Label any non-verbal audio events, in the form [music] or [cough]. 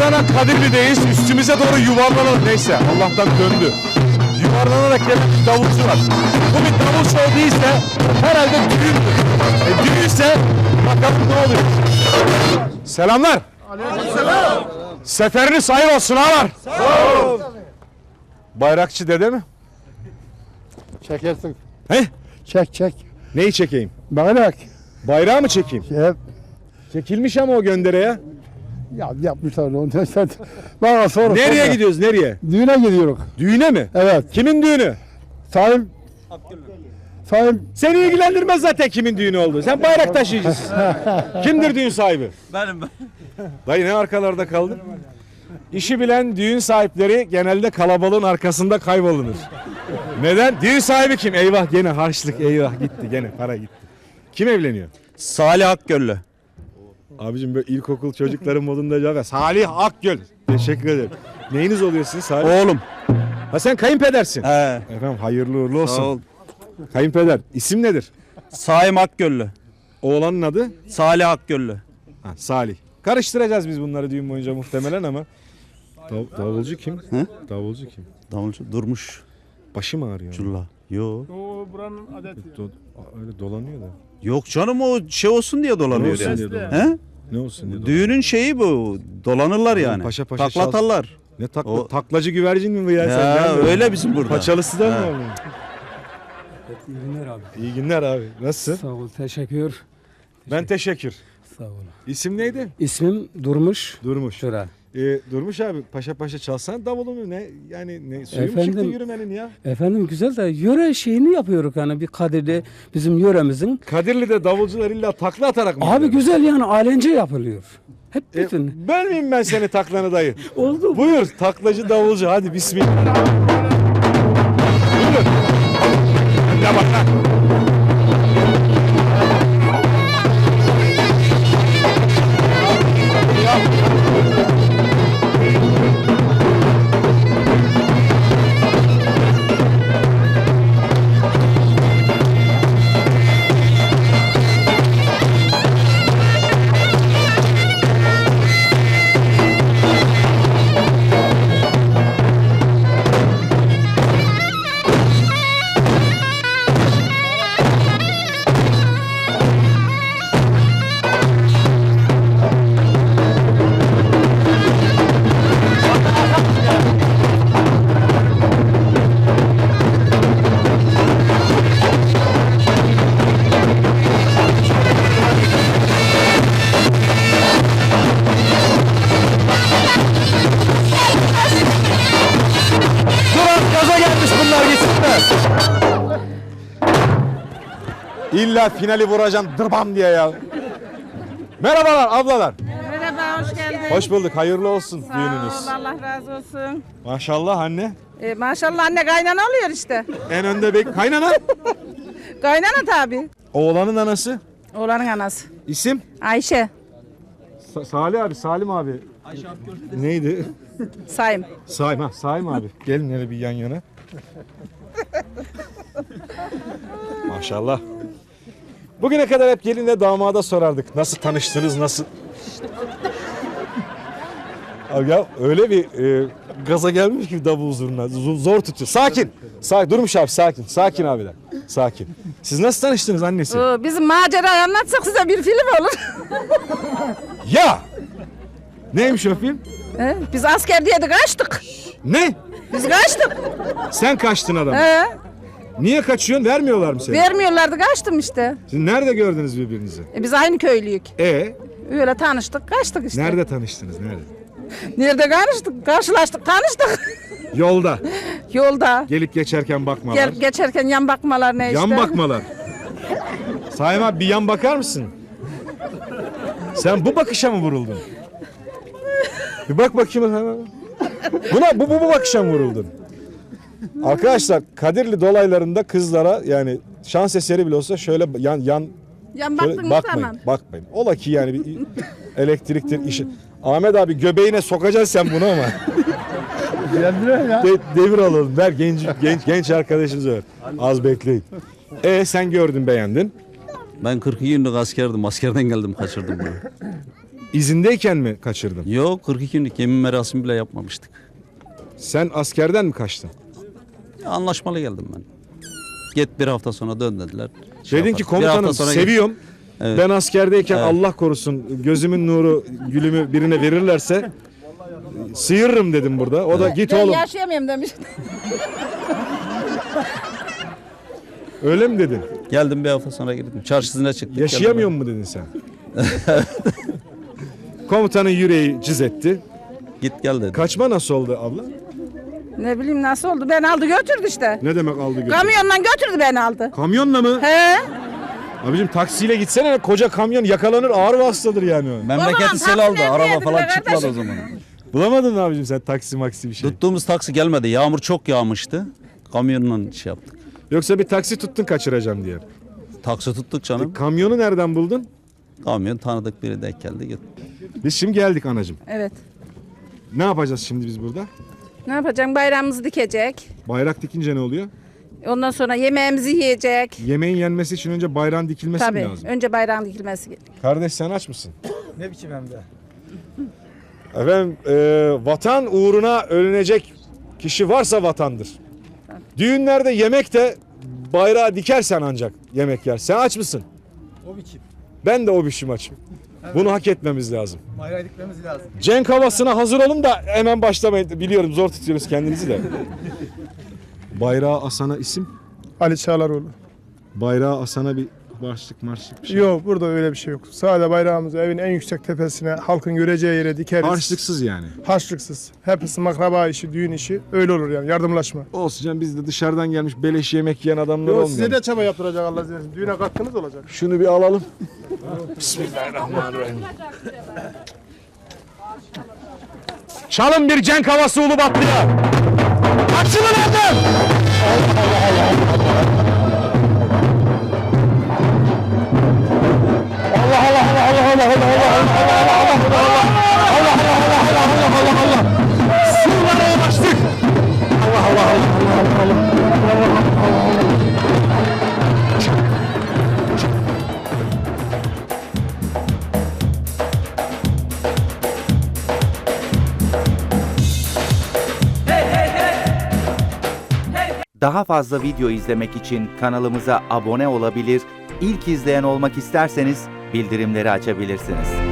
Adana Kadirli'deyiz. Üstümüze doğru yuvarlanan neyse Allah'tan döndü. Yuvarlanarak gelen bir davulcu var. Bu bir davul show değilse herhalde düğündür. E, düğünse bakalım ne oluyor. Selamlar. Aleykümselam. Seferiniz hayır olsun ağalar. Bayrakçı dede mi? Çekersin. He? Çek çek. Neyi çekeyim? Bayrak. Bayrağı mı çekeyim? Hep Çekilmiş ama o göndereye. Ya yapmışlar onu. [laughs] Sen bana sonra. Nereye sonra. gidiyoruz nereye? Düğüne gidiyoruz. Düğüne mi? Evet. Kimin düğünü? Sayın Sayın Seni ilgilendirmez zaten kimin düğünü olduğu. Sen bayrak taşıyıcısın. [laughs] Kimdir düğün sahibi? Benim ben. Dayı ne arkalarda kaldın? İşi bilen düğün sahipleri genelde kalabalığın arkasında kaybolunur. Neden? Düğün sahibi kim? Eyvah gene harçlık eyvah gitti gene para gitti. Kim evleniyor? Salih Akgöllü. Abicim böyle ilkokul çocukların modunda cevap ver. Salih Akgöl. Teşekkür ederim. Neyiniz oluyor sizin Salih? Oğlum. Ha sen kayınpedersin. He. Efendim hayırlı uğurlu olsun. Sağ ol. Kayınpeder. İsim nedir? Saim Akgöllü. Oğlanın adı? Salih Akgöllü. Ha, Salih. Karıştıracağız biz bunları düğün boyunca muhtemelen ama. Dav- davulcu kim? Hı? Davulcu kim? Davulcu durmuş. Başı mı ağrıyor? Culla. Yo. Do- öyle dolanıyor da. Yok canım o şey olsun diye dolanıyor olsun yani. diye dolanıyor. He? Ne olsun diye. Düğünün şeyi bu. Dolanırlar yani. paşa paşa Taklatarlar. Ne takla, O- taklacı güvercin mi bu ya? Sen Ya nereden- öyle bizim burada. Paçalısı da mı He. oluyor? İyi günler abi. İyi günler abi. Nasılsın? Sağ ol, teşekkür. Ben teşekkür. Sağ ol. İsim neydi? İsmim Durmuş Durmuş. Şura. Ee, Durmuş abi paşa paşa çalsan davulu mu ne? Yani ne? Suyu mu çıktı Efendim? yürümenin ya? Efendim güzel de yöre şeyini yapıyoruz hani bir Kadirli bizim yöremizin. Kadirli'de davulcular illa takla atarak mı? Abi gidiyor? güzel yani alence yapılıyor. Hep E, bütün. bölmeyeyim ben seni taklanı dayı. [laughs] Oldu. Buyur taklacı davulcu hadi bismillah. Buyurun. Ya bak lan. İlla finali vuracağım dırbam diye ya. Merhabalar ablalar. Merhaba, hoş geldin. Hoş bulduk. Hayırlı olsun Sağ düğününüz. ol, Allah razı olsun. Maşallah anne. E, maşallah anne kaynana oluyor işte. En önde bek kaynana. [laughs] Kaynana tabi. Oğlanın anası. Oğlanın anası. İsim? Ayşe, Sa- Salih abi, Salim abi. Neydi? Sayım. Saim ha, Saim abi. Gelin hele bir yan yana. [laughs] Maşallah. Bugüne kadar hep gelinle damada sorardık. Nasıl tanıştınız, nasıl? Abi ya öyle bir e, gaza gelmiş ki davul zurna. Z- Zor tutuyor. Sakin. Sakin. Durmuş abi sakin. Sakin abiler. Sakin. Siz nasıl tanıştınız annesi? Oo, bizim macerayı anlatsak size bir film olur. [laughs] Ya! Neymiş o film? He, Biz asker diye de kaçtık. Ne? Biz kaçtık. Sen kaçtın adam. He, Niye kaçıyorsun? Vermiyorlar mı seni? vermiyorlardı kaçtım işte. Siz nerede gördünüz birbirinizi? E, biz aynı köylüyük. E Öyle tanıştık, kaçtık işte. nerede tanıştınız? Nerede? Nerede tanıştık? Karşılaştık, tanıştık. [laughs] Yolda. Yolda. Gelip geçerken bakmalar. Gel, geçerken yan bakmalar ne işte. Yan bakmalar. Saim abi bir yan bakar mısın? Sen bu bakışa mı vuruldun? Bir bak bakayım. hemen. Buna bu, bu, bu bakışa mı vuruldun? Arkadaşlar Kadirli dolaylarında kızlara yani şans eseri bile olsa şöyle yan yan Yan şöyle baktın mı bakmayın. tamam. Bakmayın. Ola ki yani bir elektriktir işi. Ahmet abi göbeğine sokacaksın sen bunu ama. Ya. De- devir alalım. Ver genç genç genç arkadaşımız ver. Az bekleyin. E sen gördün beğendin. Ben 42 yıllık askerdim. Askerden geldim kaçırdım bunu. izindeyken mi kaçırdın? Yok 42 günlük yemin merasimi bile yapmamıştık. Sen askerden mi kaçtın? Anlaşmalı geldim ben. Git bir hafta sonra dön dediler. Şey Dedin ki yaparız. Bir hafta komutanım sonra seviyorum. Evet. Ben askerdeyken Evet. Allah korusun gözümün nuru gülümü birine verirlerse sıyırırım dedim burada. O da git Ben oğlum. yaşayamıyorum demiş. Öyle mi dedin? Geldim bir hafta sonra gittim. Çarşısına çıktık. Yaşayamıyor mu dedin sen? [laughs] Komutanın yüreği cız etti. Git gel dedi. Kaçma nasıl oldu abla? Ne bileyim nasıl oldu. Ben aldı götürdü işte. Ne demek aldı götürdü? Kamyonla götürdü beni aldı. Kamyonla mı? He? Abicim taksiyle gitsene koca kamyon yakalanır ağır vasıtadır yani Memleketi sel aldı. Araba falan çıkmadı o zaman. Bulamadın mı abicim sen taksi maksi bir şey? Tuttuğumuz taksi gelmedi. Yağmur çok yağmıştı. Kamyonla şey yaptık. Yoksa bir taksi tuttun kaçıracağım diye. Taksi tuttuk canım. Kamyonu nereden buldun? Kamyon tanıdık biri denk geldi. Git. Biz şimdi geldik anacığım. Evet. Ne yapacağız şimdi biz burada? Ne yapacağım? Bayramımızı dikecek. Bayrak dikince ne oluyor? Ondan sonra yemeğimizi yiyecek. Yemeğin yenmesi için önce bayrağın dikilmesi Tabii. mi lazım? Önce bayrağın dikilmesi. Kardeş sen aç mısın? Ne biçim hem de? Efendim e, vatan uğruna ölünecek kişi varsa vatandır. Düğünlerde yemek de bayrağı dikersen ancak yemek yer. Sen aç mısın? O biçim. Ben de o biçim açım. Bunu hak etmemiz lazım. Bayrağı dikmemiz lazım. Cenk havasına hazır olun da hemen başlamayın. Biliyorum zor tutuyoruz kendinizi de. Bayrağı asana isim. Ali Çağlaroğlu. Bayrağı asana bir başlık marşlık bir şey. Yok burada öyle bir şey yok. Sadece bayrağımızı evin en yüksek tepesine halkın göreceği yere dikeriz. Harçlıksız yani. Harçlıksız. Hepsi makraba işi, düğün işi. Öyle olur yani yardımlaşma. Olsun canım biz de dışarıdan gelmiş beleş yemek yiyen adamlar Yok size olmayalım. de çaba yaptıracak Allah izin versin. Düğüne katkınız olacak. Şunu bir alalım. Bismillahirrahmanirrahim. Çalın bir cenk havası Ulubatlı'ya. Açılın artık. Surlara ulaştık. Allah Allah Allah Allah Allah. Daha fazla video izlemek için kanalımıza abone olabilir, ilk izleyen olmak isterseniz bildirimleri açabilirsiniz.